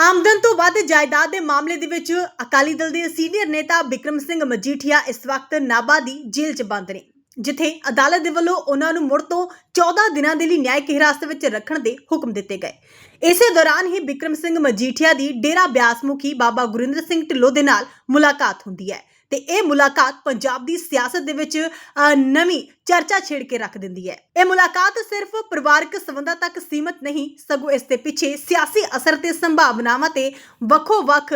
ਆਮਦਨ ਤੋਂ ਵੱਧ ਜਾਇਦਾਦ ਦੇ ਮਾਮਲੇ ਦੇ ਵਿੱਚ ਅਕਾਲੀ ਦਲ ਦੇ ਸੀਨੀਅਰ ਨੇਤਾ ਬਿਕਰਮ ਸਿੰਘ ਮਜੀਠੀਆ ਇਸ ਵਕਤ ਨਾਭਾ ਦੀ ਜੇਲ੍ਹ 'ਚ ਬੰਦ ਨੇ, ਜਿੱਥੇ ਅਦਾਲਤ ਦੇ ਵੱਲੋਂ ਉਹਨਾਂ ਨੂੰ ਮੁੜ ਤੋਂ 14 ਦਿਨਾਂ ਦੇ ਲਈ ਨਿਆਇਕ ਹਿਰਾਸਤ ਵਿੱਚ ਰੱਖਣ ਦੇ ਹੁਕਮ ਦਿੱਤੇ ਗਏ। ਇਸੇ ਦੌਰਾਨ ਹੀ ਬਿਕਰਮ ਸਿੰਘ ਮਜੀਠੀਆ ਦੀ ਡੇਰਾ ਬਿਆਸ ਮੁਖੀ ਬਾਬਾ ਗੁਰਿੰਦਰ ਸਿੰਘ ਢਿੱਲੋਂ ਦੇ ਨਾਲ ਮੁਲਾਕਾਤ ਹੁੰਦੀ ਹੈ। ਤੇ ਇਹ ਮੁਲਾਕਾਤ ਪੰਜਾਬ ਦੀ ਸਿਆਸਤ ਦੇ ਵਿੱਚ ਨਵੀਂ ਚਰਚਾ ਛੇੜ ਕੇ ਰੱਖ ਦਿੰਦੀ ਹੈ। ਇਹ ਮੁਲਾਕਾਤ ਸਿਰਫ ਪਰਿਵਾਰਕ ਸੰਬੰਧਾਂ ਤੱਕ ਸੀਮਤ ਨਹੀਂ, ਸਗੋਂ ਇਸ ਦੇ ਪਿੱਛੇ ਸਿਆਸੀ ਅਸਰ ਤੇ ਸੰਭਾਵਨਾਵਾਂ ਤੇ ਵੱਖੋ-ਵੱਖ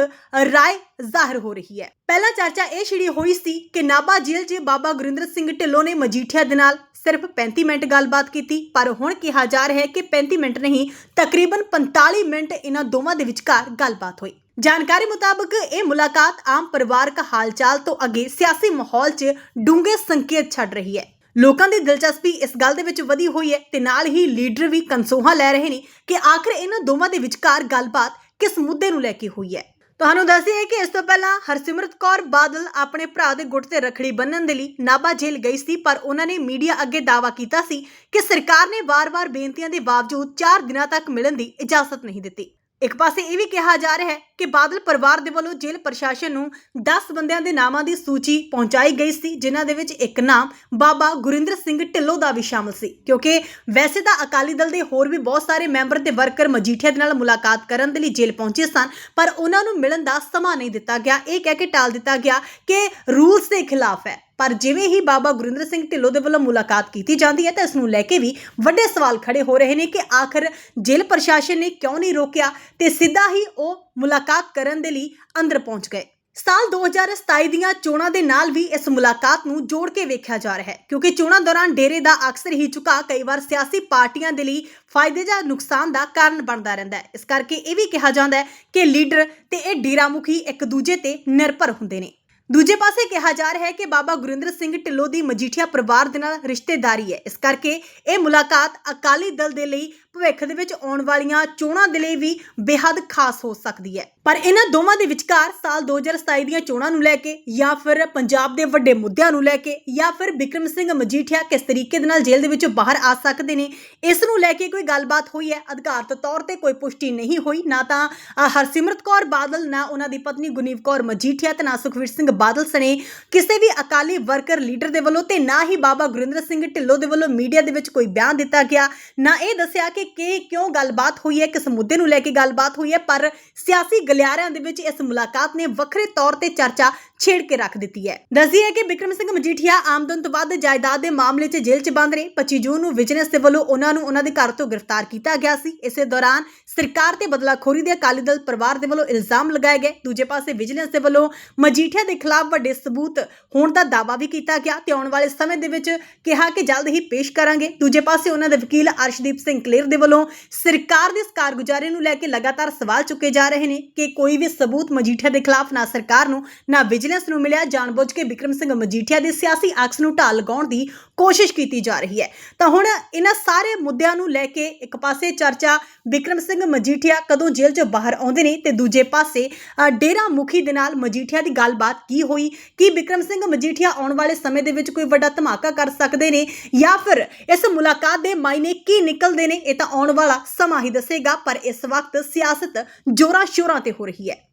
ਰਾਏ ਜ਼ਾਹਿਰ ਹੋ ਰਹੀ ਹੈ। ਪਹਿਲਾ ਚਰਚਾ ਇਹ ਛਿੜੀ ਹੋਈ ਸੀ ਕਿ ਨਾਭਾ ਜੇਲ੍ਹ 'ਚ ਬਾਬਾ ਗੁਰਿੰਦਰ ਸਿੰਘ ਢਿੱਲੋਂ ਨੇ ਮਜੀਠੀਆ ਦੇ ਨਾਲ ਸਿਰਫ 35 ਮਿੰਟ ਗੱਲਬਾਤ ਕੀਤੀ, ਪਰ ਹੁਣ ਕਿਹਾ ਜਾ ਰਿਹਾ ਹੈ ਕਿ 35 ਮਿੰਟ ਨਹੀਂ, ਤਕਰੀਬਨ 45 ਮਿੰਟ ਇਹਨਾਂ ਦੋਵਾਂ ਦੇ ਵਿਚਕਾਰ ਗੱਲਬਾਤ ਹੋਈ। ਜਾਣਕਾਰੀ ਮੁਤਾਬਕ ਇਹ ਮੁਲਾਕਾਤ ਆਮ ਪਰਿਵਾਰਕ ਹਾਲਚਾਲ ਤੋਂ ਅੱਗੇ ਸਿਆਸੀ ਮਾਹੌਲ 'ਚ ਡੂੰਘੇ ਸੰਕੇਤ ਛੱਡ ਰਹੀ ਹੈ। ਲੋਕਾਂ ਦੀ ਦਿਲਚਸਪੀ ਇਸ ਗੱਲ ਦੇ ਵਿੱਚ ਵਧੀ ਹੋਈ ਹੈ ਤੇ ਨਾਲ ਹੀ ਲੀਡਰ ਵੀ ਕਨਸੋਹਾ ਲੈ ਰਹੇ ਨੇ ਕਿ ਆਖਰ ਇਹਨਾਂ ਦੋਵਾਂ ਦੇ ਵਿਚਕਾਰ ਗੱਲਬਾਤ ਕਿਸ ਮੁੱਦੇ ਨੂੰ ਲੈ ਕੇ ਹੋਈ ਹੈ। ਤੁਹਾਨੂੰ ਦੱਸਿਏ ਕਿ ਇਸ ਤੋਂ ਪਹਿਲਾਂ ਹਰਸਿਮਰਤ ਕੌਰ ਬਾਦਲ ਆਪਣੇ ਭਰਾ ਦੇ ਗੁੱਟ ਤੇ ਰਖੜੀ ਬੰਨਣ ਦੇ ਲਈ ਨਾਭਾ ਜੇਲ੍ਹ ਗਈ ਸੀ, ਪਰ ਉਹਨਾਂ ਨੇ ਮੀਡੀਆ ਅੱਗੇ ਦਾਅਵਾ ਕੀਤਾ ਸੀ ਕਿ ਸਰਕਾਰ ਨੇ ਵਾਰ-ਵਾਰ ਬੇਨਤੀਆਂ ਦੇ ਬਾਵਜੂਦ 4 ਦਿਨਾਂ ਤੱਕ ਮਿਲਣ ਦੀ ਇਜਾਜ਼ਤ ਨਹੀਂ ਦਿੱਤੀ। ਇੱਕ ਪਾਸੇ ਇਹ ਵੀ ਕਿਹਾ ਜਾ ਰਿਹਾ ਹੈ ਕਿ ਬਾਦਲ ਪਰਿਵਾਰ ਦੇ ਵੱਲੋਂ ਜੇਲ੍ਹ ਪ੍ਰਸ਼ਾਸਨ ਨੂੰ 10 ਬੰਦਿਆਂ ਦੇ ਨਾਮਾਂ ਦੀ ਸੂਚੀ ਪਹੁੰਚਾਈ ਗਈ ਸੀ, ਜਿਨ੍ਹਾਂ ਦੇ ਵਿੱਚ ਇੱਕ ਨਾਮ ਬਾਬਾ ਗੁਰਿੰਦਰ ਸਿੰਘ ਢਿੱਲੋਂ ਦਾ ਵੀ ਸ਼ਾਮਲ ਸੀ। ਕਿਉਂਕਿ ਵੈਸੇ ਤਾਂ ਅਕਾਲੀ ਦਲ ਦੇ ਹੋਰ ਵੀ ਬਹੁਤ ਸਾਰੇ ਮੈਂਬਰ ਤੇ ਵਰਕਰ ਮਜੀਠੀਆ ਦੇ ਨਾਲ ਮੁਲਾਕਾਤ ਕਰਨ ਦੇ ਲਈ ਜੇਲ੍ਹ ਪਹੁੰਚੇ ਸਨ, ਪਰ ਉਹਨਾਂ ਨੂੰ ਮਿਲਣ ਦਾ ਸਮਾਂ ਨਹੀਂ ਦਿੱਤਾ ਗਿਆ। ਇਹ ਕਹਿ ਕੇ ਟਾਲ ਦਿੱਤਾ ਗਿਆ ਕਿ ਰੂਲਸ ਦੇ ਖਿਲਾਫ ਹੈ। ਪਰ ਜਿਵੇਂ ਹੀ ਬਾਬਾ ਗੁਰਿੰਦਰ ਸਿੰਘ ਢਿੱਲੋਂ ਦੇ ਵੱਲੋਂ ਮੁਲਾਕਾਤ ਕੀਤੀ ਜਾਂਦੀ ਹੈ ਤਾਂ ਇਸ ਨੂੰ ਲੈ ਕੇ ਵੀ ਵੱਡੇ ਸਵਾਲ ਖੜੇ ਹੋ ਰਹੇ ਨੇ ਕਿ ਆਖਰ ਜੇਲ੍ਹ ਪ੍ਰਸ਼ਾਸਨ ਨੇ ਕਿਉਂ ਨਹੀਂ ਰੋਕਿਆ ਤੇ ਸਿੱਧਾ ਹੀ ਉਹ ਮੁਲਾਕਾਤ ਕਰਨ ਦੇ ਲਈ ਅੰਦਰ ਪਹੁੰਚ ਗਏ। ਸਾਲ 2027 ਦੀਆਂ ਚੋਣਾਂ ਦੇ ਨਾਲ ਵੀ ਇਸ ਮੁਲਾਕਾਤ ਨੂੰ ਜੋੜ ਕੇ ਵੇਖਿਆ ਜਾ ਰਿਹਾ ਹੈ, ਕਿਉਂਕਿ ਚੋਣਾਂ ਦੌਰਾਨ ਡੇਰੇ ਦਾ ਅਕਸਰ ਹੀ ਝੁਕਾ ਕਈ ਵਾਰ ਸਿਆਸੀ ਪਾਰਟੀਆਂ ਦੇ ਲਈ ਫਾਇਦੇ ਜਾਂ ਨੁਕਸਾਨ ਦਾ ਕਾਰਨ ਬਣਦਾ ਰਹਿੰਦਾ ਹੈ। ਇਸ ਕਰਕੇ ਇਹ ਵੀ ਕਿਹਾ ਜਾਂਦਾ ਹੈ ਕਿ ਲੀਡਰ ਤੇ ਇਹ ਡੇਰਾ ਮੁਖੀ ਇੱਕ ਦੂਜੇ ਤੇ ਨਿਰਭਰ ਹੁੰਦੇ ਨੇ। ਦੂਜੇ ਪਾਸੇ ਕਿਹਾ ਜਾ ਰਿਹਾ ਹੈ ਕਿ ਬਾਬਾ ਗੁਰਿੰਦਰ ਸਿੰਘ ਢਿੱਲੋਂ ਦੀ ਮਜੀਠੀਆ ਪਰਿਵਾਰ ਦੇ ਨਾਲ ਰਿਸ਼ਤੇਦਾਰੀ ਹੈ। ਇਸ ਕਰਕੇ ਇਹ ਮੁਲਾਕਾਤ ਅਕਾਲੀ ਦਲ ਦੇ ਲਈ ਭਵਿੱਖ ਦੇ ਵਿੱਚ ਆਉਣ ਵਾਲੀਆਂ ਚੋਣਾਂ ਦੇ ਲਈ ਵੀ ਬੇहद ਖਾਸ ਹੋ ਸਕਦੀ ਹੈ। ਪਰ ਇਹਨਾਂ ਦੋਵਾਂ ਦੇ ਵਿਚਕਾਰ ਸਾਲ 2027 ਦੀਆਂ ਚੋਣਾਂ ਨੂੰ ਲੈ ਕੇ ਜਾਂ ਫਿਰ ਪੰਜਾਬ ਦੇ ਵੱਡੇ ਮੁੱਦਿਆਂ ਨੂੰ ਲੈ ਕੇ ਜਾਂ ਫਿਰ ਬਿਕਰਮ ਸਿੰਘ ਮਜੀਠੀਆ ਕਿਸ ਤਰੀਕੇ ਦੇ ਨਾਲ ਜੇਲ੍ਹ ਦੇ ਵਿੱਚੋਂ ਬਾਹਰ ਆ ਸਕਦੇ ਨੇ, ਇਸ ਨੂੰ ਲੈ ਕੇ ਕੋਈ ਗੱਲਬਾਤ ਹੋਈ ਹੈ? ਅਧਿਕਾਰਤ ਤੌਰ ਤੇ ਕੋਈ ਪੁਸ਼ਟੀ ਨਹੀਂ ਹੋਈ, ਨਾ ਤਾਂ ਹਰਸਿਮਰਤ ਕੌਰ ਬਾਦਲ, ਨਾ ਉਹਨਾਂ ਦੀ ਪਤਨੀ ਗੁਨੀਵ ਕੌਰ ਮਜੀਠੀਆ ਤੇ ਨਾ ਸੁਖਵੀਰ ਸਿੰਘ ਬਾਦਲ ਸਣੇ। ਕਿਸੇ ਵੀ ਅਕਾਲੀ ਵਰਕਰ ਲੀਡਰ ਦੇ ਵੱਲੋਂ ਤੇ ਨਾ ਹੀ ਬਾਬਾ ਗੁਰਿੰਦਰ ਸਿੰਘ ਢਿੱਲੋਂ ਦੇ ਵੱਲੋਂ ਮੀਡੀਆ ਦੇ ਵਿੱਚ ਕੋਈ ਬਿਆਨ ਦਿੱਤਾ ਗਿਆ, ਨਾ ਇਹ ਦੱਸਿਆ ਕਿ ਕਿ ਕਿਉਂ ਗੱਲਬਾਤ ਹੋਈ ਹੈ, ਕਿਸ ਮੁੱਦੇ ਨੂੰ ਲੈ ਕੇ ਗੱਲਬਾਤ ਹੋਈ ਹੈ, ਪਰ ਸਿਆਸੀ ਗਲਿਆਰਿਆਂ ਦੇ ਵਿੱਚ ਇਸ ਮੁਲਾਕਾਤ ਨੇ ਵੱਖਰੇ ਤੌਰ ਤੇ ਚਰਚਾ ਛੇੜ ਕੇ ਰੱਖ ਦਿੱਤੀ ਹੈ। ਦੱਸੀਏ ਕਿ ਬਿਕਰਮ ਸਿੰਘ ਮਜੀਠੀਆ ਆਮਦਨ ਤੋਂ ਵੱਧ ਜਾਇਦਾਦ ਦੇ ਮਾਮਲੇ 'ਚ ਜੇਲ੍ਹ 'ਚ ਬੰਦ ਨੇ 25 ਜੂਨ ਨੂੰ ਵਿਜੀਲੈਂਸ ਦੇ ਵੱਲੋਂ ਉਹਨਾਂ ਨੂੰ ਉਹਨਾਂ ਦੇ ਘਰ ਤੋਂ ਗ੍ਰਿਫਤਾਰ ਕੀਤਾ ਗਿਆ ਸੀ। ਇਸੇ ਦੌਰਾਨ ਸਰਕਾਰ ਤੇ ਬਦਲਾਖੋਰੀ ਦੇ ਅਕਾਲੀ ਦਲ ਪਰਿਵਾਰ ਦੇ ਵੱਲੋਂ ਇਲਜ਼ਾਮ ਲਗਾਏ ਗਏ। ਦੂਜੇ ਪਾਸੇ ਵਿਜੀਲੈਂਸ ਦੇ ਵੱਲੋਂ ਮਜੀਠੀਆ ਦੇ ਖਿਲਾਫ ਵੱਡੇ ਸਬੂਤ ਹੋਣ ਦਾ ਦਾਅਵਾ ਵੀ ਕੀਤਾ ਗਿਆ ਤੇ ਆਉਣ ਵਾਲੇ ਸਮੇਂ ਦੇ ਵਿੱਚ ਕਿਹਾ ਕਿ ਜਲਦ ਹੀ ਪੇਸ਼ ਕਰਾਂਗੇ। ਦੂਜੇ ਪਾਸੇ ਉਹਨਾਂ ਦੇ ਵਕੀਲ ਅਰਸ਼ਦੀਪ ਸਿੰਘ ਕਲੇਰ ਦੇ ਵੱਲੋਂ ਸਰਕਾਰ ਦੀ ਇਸ ਕਾਰਗੁਜ਼ਾਰੀ ਨੂੰ ਲੈ ਕੇ ਲਗਾਤਾਰ ਸਵਾਲ ਚੁੱਕੇ ਜਾ ਰਹੇ ਨੇ ਕਿ ਕੋਈ ਵੀ ਸਬੂਤ ਮਜੀਠੀਆ ਦੇ ਖਿਲਾਫ ਨਾ ਸਰਕਾਰ ਨੂੰ, ਨਾ ਵਿਜੀਲੈਂਸ ਨੂੰ ਮਿਲਿਆ। ਜਾਣਬੁੱਝ ਕੇ ਬਿਕਰਮ ਸਿੰਘ ਮਜੀਠੀਆ ਦੇ ਸਿਆਸੀ ਅਕਸ ਨੂੰ ਢਾਲ ਲਗਾਉਣ ਦੀ ਕੋਸ਼ਿਸ਼ ਕੀਤੀ ਜਾ ਰਹੀ ਹੈ। ਤਾਂ ਹੁਣ ਇਹਨਾਂ ਸਾਰੇ ਮੁੱਦਿਆਂ ਨੂੰ ਲੈ ਕੇ ਇੱਕ ਪਾਸੇ ਚਰਚਾ ਬਿਕਰਮ ਸਿੰਘ ਮਜੀਠੀਆ ਕਦੋਂ ਜੇਲ੍ਹ 'ਚੋਂ ਬਾਹਰ ਆਉਂਦੇ ਨੇ ਤੇ ਦੂਜੇ ਪਾਸੇ ਡੇਰਾ ਮੁਖੀ ਦੇ ਨਾਲ ਮਜੀਠੀਆ ਦੀ ਗੱਲਬਾਤ ਕੀ ਹੋਈ? ਕੀ ਬਿਕਰਮ ਸਿੰਘ ਮਜੀਠੀਆ ਆਉਣ ਵਾਲੇ ਸਮੇਂ ਦੇ ਵਿੱਚ ਕੋਈ ਵੱਡਾ ਧਮਾਕਾ ਕਰ ਸਕਦੇ ਨੇ? ਜਾਂ ਫਿਰ ਇਸ ਮੁਲਾਕਾਤ ਦੇ ਮਾਇਨੇ ਕੀ ਨਿਕਲਦੇ ਨੇ? ਇਹ ਤਾਂ ਆਉਣ ਵਾਲਾ ਸਮਾਂ ਹੀ ਦੱਸੇਗਾ, ਪਰ ਇਸ ਵਕਤ ਸਿਆਸਤ ਜੋਰਾਂ ਸ਼ੋਰਾਂ ਤੇ ਹੋ ਰਹੀ ਹੈ